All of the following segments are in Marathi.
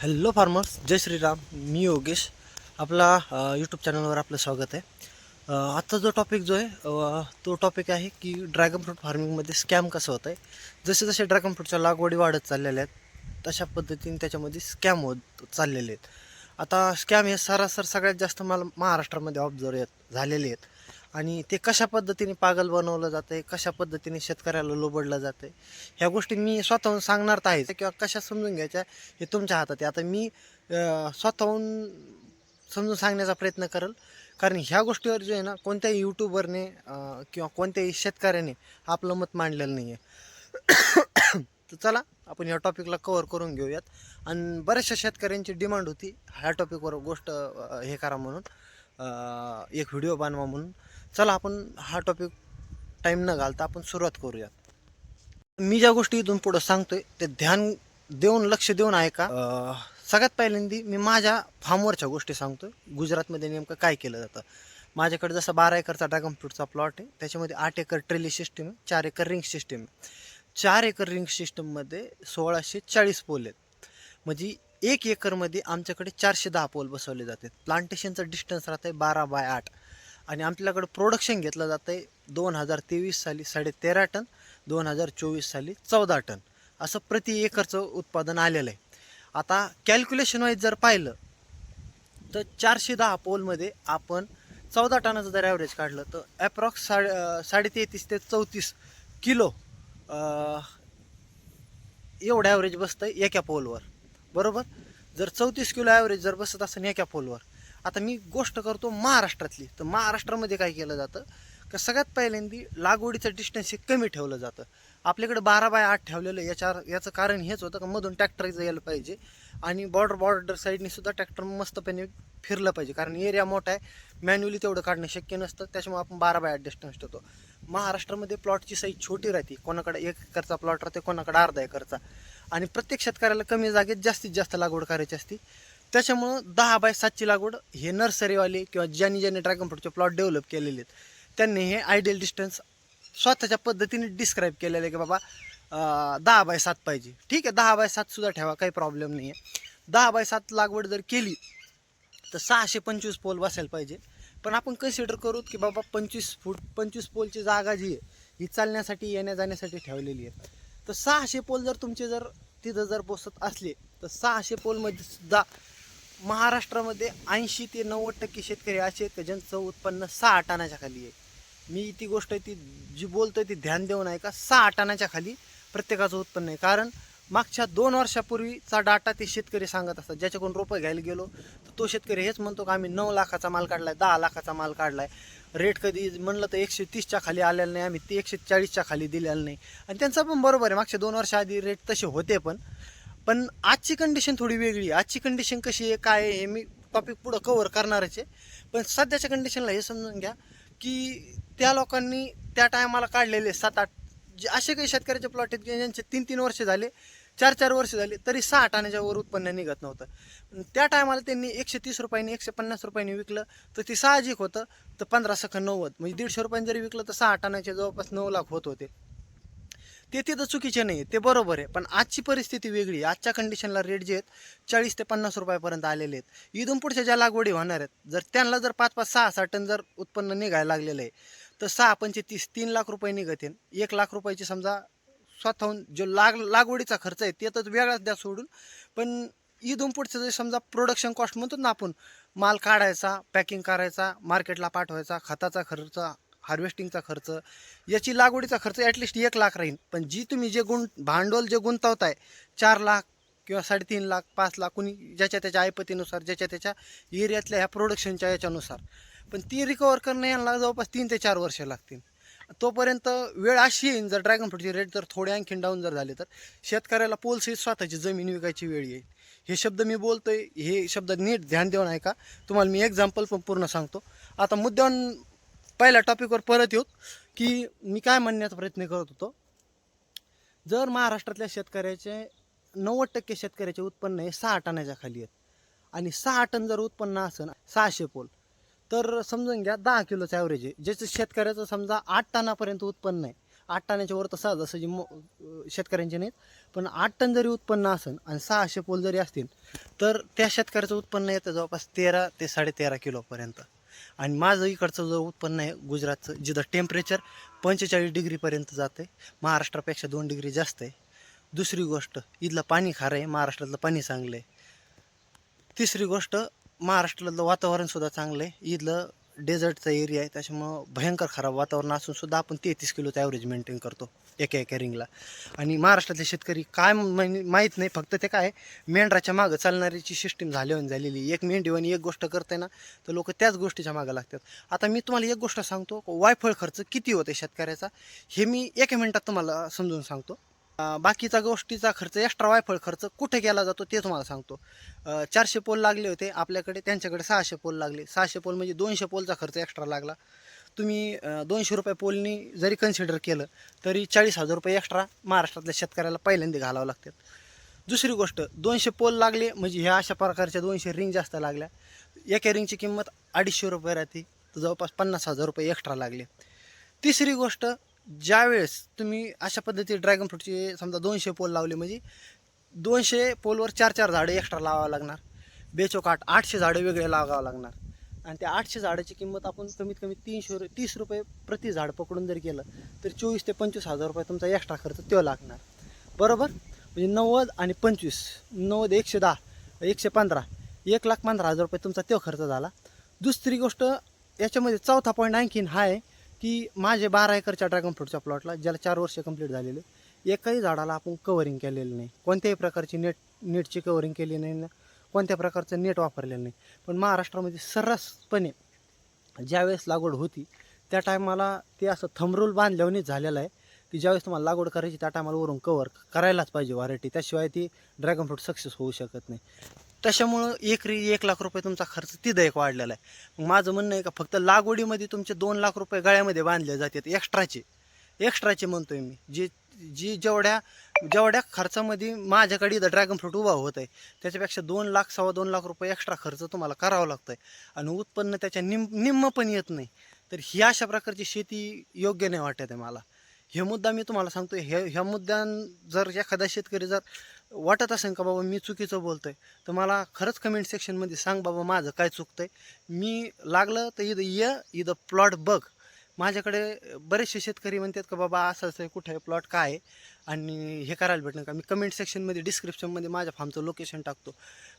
हॅलो फार्मर्स जय श्रीराम मी योगेश. आपला यूट्यूब चॅनलवर आपलं स्वागत आहे. आत्ता आजचा जो टॉपिक जो आहे तो टॉपिक आहे की ड्रॅगन फ्रूट फार्मिंगमध्ये स्कॅम कसं होतं आहे जसे जसे ड्रॅगन फ्रूटच्या लागवडी वाढत चाललेल्या आहेत तशा पद्धतीने त्याच्यामध्ये स्कॅम होत चाललेले आहेत. आता स्कॅम हे सरासर सगळ्यात जास्त मला महाराष्ट्रामध्ये ऑब्झर्व येत झालेले आहेत. आणि ते कशा पद्धतीने पागल बनवलं जातं आहे कशा पद्धतीने शेतकऱ्याला लोबडलं जातं आहे ह्या गोष्टी मी स्वतःहून सांगणार तर आहेच. किंवा कशा समजून घ्यायच्या हे तुमच्या हातात आहे. आता मी स्वतःहून समजून सांगण्याचा प्रयत्न करेल. कारण ह्या गोष्टीवर जे आहे ना कोणत्याही यूट्यूबरने किंवा कोणत्याही शेतकऱ्याने आपलं मत मांडलेलं नाही आहे तर चला आपण ह्या टॉपिकला कवर करून घेऊयात. आणि बऱ्याचशा शेतकऱ्यांची डिमांड होती. ह्या टॉपिकवर गोष्ट हे करा म्हणून. एक व्हिडिओ बनवा म्हणून. चला आपण हा टॉपिक टाईम न घालता आपण सुरुवात करूयात. मी ज्या गोष्टी इथून पुढं सांगतोय ते ध्यान देऊन लक्ष देऊन ऐका. सगळ्यात पहिल्यांदी मी माझ्या फार्मवरच्या गोष्टी सांगतोय. गुजरातमध्ये नेमकं काय केलं जातं? माझ्याकडे जसं बारा एकरचा ड्रॅगन फ्रूटचा प्लॉट आहे त्याच्यामध्ये आठ एकर ट्रेली सिस्टीम आहे चार एकर रिंग सिस्टीम आहे. चार एकर रिंग सिस्टममध्ये सोळाशे चाळीस पोल आहेत. म्हणजे एक एकरमध्ये आमच्याकडे चारशे दहा पोल बसवले जातात. प्लांटेशनचं डिस्टन्स राहतं आहे बारा बाय आठ. आणि आपल्याकडं प्रोडक्शन घेतलं जातं आहे दोन हजार तेवीस साली साडे तेरा टन दोन हजार चोवीस साली चौदा टन. असं प्रति एकरचं उत्पादन आलेलं आहे. आता कॅल्क्युलेशन वाईज जर पाहिलं तर चारशे दहा पोलमध्ये आपण चौदा टनाचं जर ॲव्हरेज काढलं तर ॲप्रॉक्स साडे साडेतेहतीस ते चौतीस किलो एवढं ॲव्हरेज बसतं आहे एका पोलवर बरोबर? जर चौतीस किलो ॲव्हरेज जर बसत असेल एका पोलवर आता मी गोष्ट करतो महाराष्ट्रातली. तर महाराष्ट्रामध्ये काय केलं जातं? का सगळ्यात पहिल्यांदी लागवडीचं डिस्टन्स हे कमी ठेवलं जातं. आपल्याकडे बारा बाय आठ ठेवलेलं याच्या याचं कारण हेच होतं का मधून ट्रॅक्टर यायला पाहिजे. आणि बॉर्डर बॉर्डर साईडने सुद्धा ट्रॅक्टर मस्तपणे फिरलं पाहिजे. कारण एरिया मोठा आहे. मॅन्युअली तेवढं काढणं शक्य नसतं. त्याच्यामुळे आपण बारा बाय आठ डिस्टन्स ठेवतो. महाराष्ट्रामध्ये प्लॉटची साईज छोटी राहते. कोणाकडे एक एकरचा प्लॉट राहते कोणाकडे अर्धा एकरचा. आणि प्रत्येक शेतकऱ्याला कमी जागेत जास्तीत जास्त लागवड करायची असते. त्याच्यामुळं दहा बाय सातची लागवड हे नर्सरीवाले किंवा ज्यांनी ज्यांनी ड्रॅगन फ्रूटचे प्लॉट डेव्हलप केलेले आहेत त्यांनी हे आयडियल डिस्टन्स स्वतःच्या पद्धतीने डिस्क्राईब केलेलं आहे की बाबा दहा बाय सात पाहिजे. ठीक आहे दहा बाय सातसुद्धा ठेवा काही प्रॉब्लेम नाही आहे दहा बाय सात लागवड जर केली तर सहाशे पंचवीस पोल बसायला पाहिजे. पण आपण कन्सिडर करू की बाबा पंचवीस फूट पंचवीस पोलची जागा जी आहे ही चालण्यासाठी येण्या जाण्यासाठी ठेवलेली आहे. तर सहाशे पोल जर तुमचे जर तिथं जर बसत असले तर सहाशे पोलमध्ये सुद्धा महाराष्ट्रामध्ये ऐंशी ते नव्वद टक्के शेतकरी असे आहेत का ज्यांचं उत्पन्न सहा टनाच्या खाली आहे? मी ती गोष्ट आहे ती जी बोलतोय ती ध्यान देऊन आहे का सहा टनाच्या खाली प्रत्येकाचं उत्पन्न आहे. कारण मागच्या दोन वर्षापूर्वीचा डाटा ते शेतकरी सांगत असतात. ज्याच्याकडून रोपं घ्यायला गेलो तर तो शेतकरी हेच म्हणतो का आम्ही नऊ लाखाचा माल काढला आहे दहा लाखाचा माल काढला आहे रेट कधी म्हणलं तर एकशे तीसच्या खाली आलेला नाही. आम्ही ते एकशे चाळीसच्या खाली दिलेलं नाही. आणि त्यांचं पण बरोबर आहे. मागच्या दोन वर्षाआधी रेट तसे होते पण. पण आजची कंडिशन थोडी वेगळी आजची कंडिशन कशी आहे काय आहे हे मी टॉपिक पुढं कव्हर करणारच आहे. पण सध्याच्या कंडिशनला हे समजून घ्या की त्या लोकांनी त्या टायमाला काढलेले सात आठ जे असे काही शेतकऱ्याचे प्लॉट आहेत की ज्यांचे तीन तीन वर्ष झाले चार चार वर्ष झाले तरी सहा आठाण्याच्या वर उत्पन्न निघत नव्हतं. पण त्या टायमाला त्यांनी एकशे तीस रुपयांनी एकशे पन्नास रुपयांनी विकलं तर ते साहजिक होतं तर पंधरा सखन नव्वद म्हणजे दीडशे रुपयांनी जरी विकलं तर सहा आठाण्याचे जवळपास नऊ लाख होत होते. ते तिथं चुकीचे नाही ते बरोबर आहे. पण आजची परिस्थिती वेगळी आहे. आजच्या कंडिशनला रेट जे आहेत चाळीस ते पन्नास रुपयापर्यंत आलेले आहेत. इथून पुढच्या ज्या लागवडी होणार आहेत जर त्यांना जर पाच पाच सहा सहा टन जर उत्पन्न निघायला लागलेलं आहे तर सहा पंचे तीस तीन लाख रुपये निघतील एक लाख रुपयाची समजा स्वतःहून जो लाग लागवडीचा खर्च आहे ते तर वेगळाच द्या सोडून. पण इथून पुढचं जे समजा प्रोडक्शन कॉस्ट म्हणतो ना आपण माल काढायचा पॅकिंग करायचा मार्केटला पाठवायचा खताचा खर्च हार्वेस्टिंगचा खर्च याची लागवडीचा खर्च ॲटलिस्ट एक लाख राहील पण जी तुम्ही जे गुण भांडवल जे गुंतवताय चार लाख किंवा साडेतीन लाख पाच लाख कुणी ज्याच्या त्याच्या ऐपतीनुसार ज्याच्या त्याच्या एरियातल्या ह्या प्रोडक्शनच्या याच्यानुसार. पण ती रिकवर करणं यांना जवळपास तीन ते चार वर्ष लागतील. तोपर्यंत वेळ अशी येईल जर ड्रॅगन फ्रूटचे रेट जर थोडे आणखीन डाऊन जर झाले तर शेतकऱ्याला पोलसहित स्वतःची जमीन विकायची वेळ येईल. हे शब्द मी बोलतोय हे शब्द नीट ध्यान देऊन ऐका. तुम्हाला मी एक्झाम्पल पण पूर्ण सांगतो. आता मुद्द्यावर पहिल्या टॉपिकवर परत येऊ. की मी काय म्हणण्याचा प्रयत्न करत होतो? जर महाराष्ट्रातल्या शेतकऱ्याचे नव्वद टक्के शेतकऱ्याचे उत्पन्न हे सहा टनाच्या खाली आहेत. आणि सहा टन जर उत्पन्न असेल सहाशे पोल तर समजून घ्या दहा किलोचं ॲव्हरेज आहे. ज्याचं शेतकऱ्याचं समजा आठ टनापर्यंत उत्पन्न आहे. आठ टनाच्या वर तर सहजासहजी मो शेतकऱ्यांचे नाहीत पण आठ टन जरी उत्पन्न असेल आणि सहाशे पोल जरी असतील तर त्या शेतकऱ्याचं उत्पन्न येतं जवळपास तेरा ते साडेतेरा किलोपर्यंत. आणि माझं इकडचं जो उत्पन्न आहे गुजरातचं जिथं टेम्परेचर पंचेचाळीस डिग्रीपर्यंत जातं आहे महाराष्ट्रापेक्षा दोन डिग्री जास्त आहे. दुसरी गोष्ट इथलं पाणी खारं आहे महाराष्ट्रातलं पाणी चांगलं आहे. तिसरी गोष्ट महाराष्ट्रातलं वातावरणसुद्धा चांगलं आहे. इथलं डेझर्टचा एरिया आहे त्याच्यामुळं भयंकर खराब वातावरण असून सुद्धा आपण तेहतीस किलोचं ॲव्हरेज मेंटेन करतो एका एका रिंगला आणि महाराष्ट्रातले शेतकरी काय माहीत नाही फक्त ते काय मेंढराच्या मागं चालणाऱ्याची सिस्टीम झाल्यावर झालेली एक मेंढीवानी एक गोष्ट करते ना तर लोक त्याच गोष्टीच्या मागं लागतात. आता मी तुम्हाला एक गोष्ट सांगतो वायफळ खर्च किती होते शेतकऱ्याचा? हे मी एका मिनटात तुम्हाला समजून सांगतो. बाकीचा गोष्टीचा खर्च एक्स्ट्रा वायफळ खर्च कुठे केला जातो ते तुम्हाला सांगतो. चारशे पोल लागले होते आपल्याकडे त्यांच्याकडे सहाशे पोल लागले. सहाशे पोल म्हणजे दोनशे पोलचा खर्च एक्स्ट्रा लागला. तुम्ही दोनशे रुपये पोलनी जरी कन्सिडर केलं तरी चाळीस हजार रुपये एक्स्ट्रा महाराष्ट्रातल्या शेतकऱ्याला पहिल्यांदा घालावं लागतात. दुसरी गोष्ट दोनशे पोल लागले म्हणजे ह्या अशा प्रकारच्या दोनशे रिंग जास्त लागल्या. एका रिंगची किंमत अडीचशे रुपये राहते तर जवळपास पन्नास हजार रुपये एक्स्ट्रा लागले. तिसरी गोष्ट ज्यावेळेस तुम्ही अशा पद्धती ड्रॅगन फ्रूटचे समजा दोनशे पोल लावले म्हणजे दोनशे पोलवर चार चार झाडं एक्स्ट्रा लावावं लागणार. बेचोकाट आठशे झाडं वेगळे लावावं लागणार. आणि त्या आठशे झाडाची किंमत आपण कमीत कमी तीनशे रु- तीस रुपये प्रति झाड पकडून जर केलं तर चोवीस ते पंचवीस हजार रुपये तुमचा एक्स्ट्रा खर्च तो लागणार. बरोबर? म्हणजे नव्वद आणि पंचवीस नव्वद एकशे दहा एकशे पंधरा एक लाख पंधरा हजार रुपये तुमचा तो खर्च झाला. दुसरी गोष्ट याच्यामध्ये चौथा पॉईंट आणखीन हा आहे की माझे बारा एकरच्या ड्रॅगन फ्रूटच्या प्लॉटला ज्याला चार वर्ष कंप्लीट झालेले एकाही झाडाला आपण कवरिंग केलेलं नाही. कोणत्याही प्रकारची नेट नेटची कवरिंग केली नाही ना कोणत्या प्रकारचं नेट वापरलेलं नाही. पण महाराष्ट्रामध्ये सर्रासपणे ज्यावेळेस लागवड होती त्या टायमाला ते असं थंबरूल बांधल्यावरच झालेलं आहे की ज्यावेळेस तुम्हाला लागवड करायची त्या टायमाला वरून कवर करायलाच पाहिजे व्हरायटी त्याशिवाय ती ड्रॅगन फ्रूट सक्सेस होऊ शकत नाही. त्याच्यामुळं एकरी एक लाख रुपये तुमचा खर्च तिथं एक वाढलेला आहे. माझं म्हणणं आहे का फक्त लागवडीमध्ये तुमचे दोन लाख रुपये गळ्यामध्ये बांधले जातात एक्स्ट्राचे. एक्स्ट्राचे म्हणतोय मी. जे जी जेवढ्या जेवढ्या खर्चामध्ये माझ्याकडे इथं ड्रॅगन फ्रूट उभा होत आहे त्याच्यापेक्षा दोन लाख सव्वा दोन लाख रुपये एक्स्ट्रा खर्च तुम्हाला करावा आहे आणि उत्पन्न त्याच्या निम निम्म पण येत नाही. तर ही अशा प्रकारची शेती योग्य नाही वाटत आहे मला. हे मुद्दा मी तुम्हाला सांगतो हे ह्या मुद्द्यां जर एखादा शेतकरी जर वाटत असेल का बाबा मी चुकीचं बोलतोय? तर मला खरंच कमेंट सेक्शनमध्ये सांग बाबा माझं काय चुकतंय. मी लागलं तर इथं ये इथं प्लॉट बघ. माझ्याकडे बरेचसे शेतकरी म्हणतात का बाबा असं असं आहे कुठं आहे? प्लॉट काय आहे? आणि हे करायला भेटणं का? मी कमेंट सेक्शनमध्ये डिस्क्रिप्शनमध्ये माझ्या फार्मचं लोकेशन टाकतो.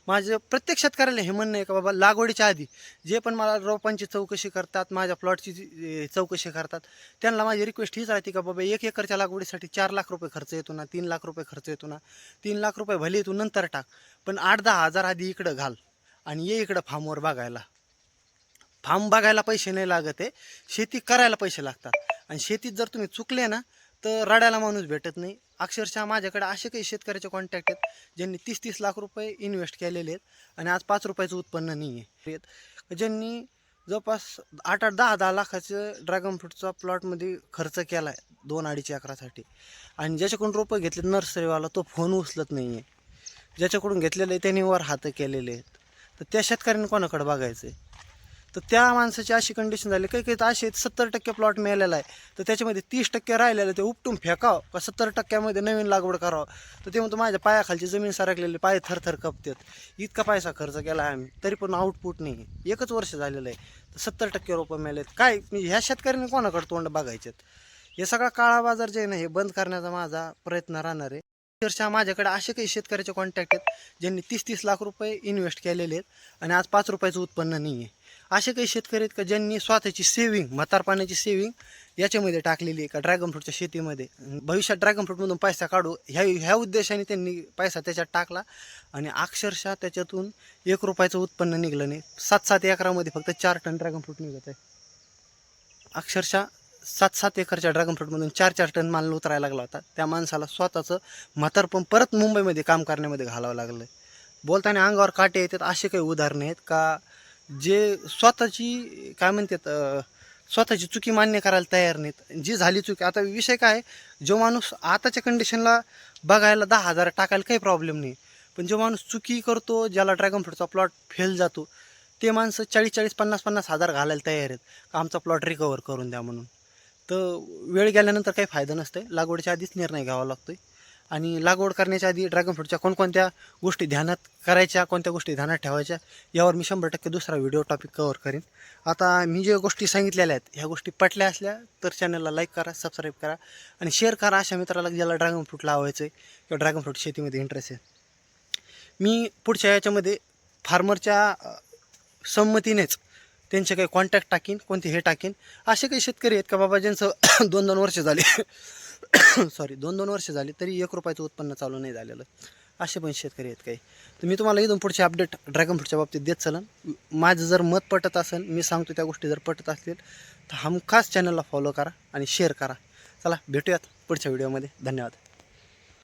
माझं प्रत्येक शेतकऱ्याला हे म्हणणं आहे का बाबा लागवडीच्या आधी जे पण मला रोपांची चौकशी करतात माझ्या प्लॉटची चौकशी करतात त्यांना माझी रिक्वेस्ट हीच राहते का बाबा एक एकरच्या लागवडीसाठी चार लाख रुपये खर्च येतो ना तीन लाख रुपये खर्च येतो ना तीन लाख रुपये भले तू नंतर टाक पण आठ दहा हजार आधी इकडं घाल आणि ये इकडं फार्मवर बघायला. फार्म बघायला पैसे नाही लागत आहे. शेती करायला पैसे लागतात. आणि शेतीत जर तुम्ही चुकले ना तर रडायला माणूस भेटत नाही. अक्षरशः माझ्याकडे असे काही शेतकऱ्याचे कॉन्टॅक्ट आहेत ज्यांनी तीस तीस लाख रुपये इन्व्हेस्ट केलेले आहेत आणि आज पाच रुपयाचं उत्पन्न नाही आहे. ज्यांनी जवळपास आठ आठ दहा दहा लाखाचं ड्रॅगन फ्रूटचा प्लॉटमध्ये खर्च केला आहे दोन अडीच एकरासाठी. आणि ज्याच्याकडून रोपं घेतले नर्सरीवाला तो फोन उचलत नाही आहे. ज्याच्याकडून घेतलेलं आहे त्यांनी वर हात केलेले आहेत. तर त्या शेतकऱ्यांनी कोणाकडे बघायचं आहे तर त्या माणसाची अशी कंडिशन झाली. काही काही तर असे सत्तर टक्के प्लॉट मिळालेला आहे. तर त्याच्यामध्ये तीस टक्के राहिलेलं ते उपटून फेकावं. का सत्तर टक्क्यामध्ये नवीन लागवड करावं? तर ते म्हणतो माझ्या पायाखालची जमीन सारखलेली पाय थरथर कपतात. इतका पैसा खर्च केला आहे आम्ही. तरी पण आउटपुट नाही. आहे एकच वर्ष झालेलं आहे. तर सत्तर टक्के रोपं मिळालेत. काय म्हणजे ह्या शेतकऱ्यांनी कोणाकडे तोंड बघायचेत? हे सगळा काळा बाजार जे आहे ना हे बंद करण्याचा माझा प्रयत्न राहणार आहे. अक्षरशः माझ्याकडे असे काही शेतकऱ्याचे कॉन्टॅक्ट आहेत ज्यांनी तीस तीस लाख रुपये इन्व्हेस्ट केलेले आहेत आणि आज पाच रुपयाचं उत्पन्न नाही आहे असे काही शेतकरी आहेत का ज्यांनी स्वतःची सेविंग म्हातारपाण्याची सेविंग याच्यामध्ये टाकलेली आहे का? ड्रॅगन फ्रूटच्या शेतीमध्ये. भविष्यात ड्रॅगन फ्रूटमधून पैसा काढू ह्या ह्या उद्देशाने त्यांनी पैसा त्याच्यात टाकला आणि अक्षरशः त्याच्यातून एक रुपयाचं उत्पन्न निघलं नाही. सात सात एकरामध्ये फक्त चार टन ड्रॅगन फ्रूट निघत आहे. अक्षरशः सात सात एकरच्या ड्रॅगन फ्रूटमधून चार चार टन माल उतरायला लागला होता. त्या माणसाला स्वतःचं म्हातारपण परत मुंबईमध्ये काम करण्यामध्ये घालावं लागलं बोलताना अंगावर काटे येतात असे काही उदाहरणं आहेत का? जे स्वतःची काय म्हणतात स्वतःची चुकी मान्य करायला तयार नाहीत. जी झाली चुकी आता विषय काय जो माणूस आताच्या कंडिशनला बघायला दहा हजार टाकायला काही प्रॉब्लेम नाही. पण जो माणूस चुकी करतो ज्याला ड्रॅगन फ्रूटचा प्लॉट फेल जातो ते माणसं चाळीस चाळीस पन्नास पन्नास हजार घालायला तयार आहेत. का आमचा प्लॉट रिकवर करून द्या म्हणून. तर वेळ गेल्यानंतर काही फायदा नसतं लागवडीच्या आधीच निर्णय घ्यावा लागतो आणि लागवड करण्याच्या आधी ड्रॅगन फ्रूटच्या कोणकोणत्या गोष्टी ध्यानात करायच्या कोणत्या गोष्टी ध्यानात ठेवायच्या यावर मी शंभर टक्के दुसरा व्हिडिओ टॉपिक कवर करीन. आता मी जे गोष्टी सांगितलेल्या आहेत ह्या गोष्टी पटल्या असल्या तर चॅनलला लाईक करा सबस्क्राईब करा आणि शेअर करा अशा मित्राला ज्याला ड्रॅगन फ्रूट लावायचं आहे किंवा ड्रॅगन फ्रूट शेतीमध्ये इंटरेस्ट आहे. मी पुढच्या याच्यामध्ये फार्मरच्या संमतीनेच त्यांचे काही कॉन्टॅक्ट टाकीन कोणते हे टाकीन. असे काही शेतकरी आहेत का बाबा ज्यांचं दोन दोन वर्ष झाले. सॉरी दोन दोन वर्ष झाली तरी एक रुपयाचं उत्पन्न चालू नाही झालेलं. असे पण शेतकरी आहेत काही. तर मी तुम्हाला इथून पुढचे अपडेट ड्रॅगन फ्रूटच्या बाबतीत देत चलन. माझं जर मत पटत असेल मी सांगतो त्या गोष्टी जर पटत असतील तर हमखास चॅनलला फॉलो करा आणि शेअर करा. चला भेटूयात पुढच्या व्हिडिओमध्ये धन्यवाद.